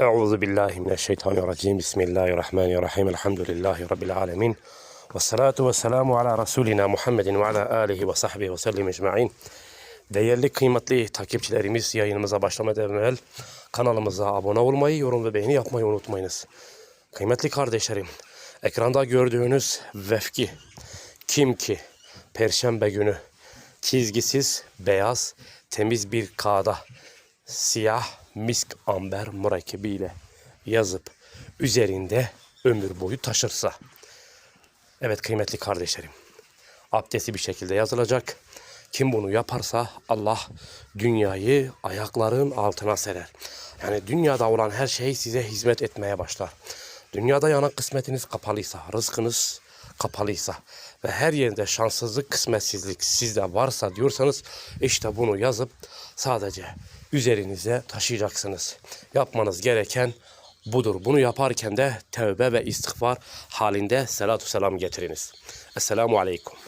Euzu billahi mineşşeytanirracim. Bismillahirrahmanirrahim. Elhamdülillahi rabbil alamin. Ve salatu ve selamu ala rasulina Muhammedin ve ala alihi ve sahbihi ve sellim ecmaîn. Değerli kıymetli takipçilerimiz yayınımıza başlamadan evvel kanalımıza abone olmayı, yorum ve beğeni yapmayı unutmayınız. Kıymetli kardeşlerim, ekranda gördüğünüz vefki kim ki perşembe günü çizgisiz, beyaz, temiz bir kağıda siyah misk amber mürekkebiyle yazıp üzerinde ömür boyu taşırsa. Evet kıymetli kardeşlerim. Abdesti bir şekilde yazılacak. Kim bunu yaparsa Allah dünyayı ayakların altına serer. Yani dünyada olan her şey size hizmet etmeye başlar. Dünyada yanan kısmetiniz kapalıysa, rızkınız kapalıysa ve her yerinde şanssızlık, kısmetsizlik sizde varsa diyorsanız işte bunu yazıp sadece üzerinize taşıyacaksınız. Yapmanız gereken budur. Bunu yaparken de tevbe ve istiğfar halinde selatü selam getiriniz. Esselamu Aleyküm.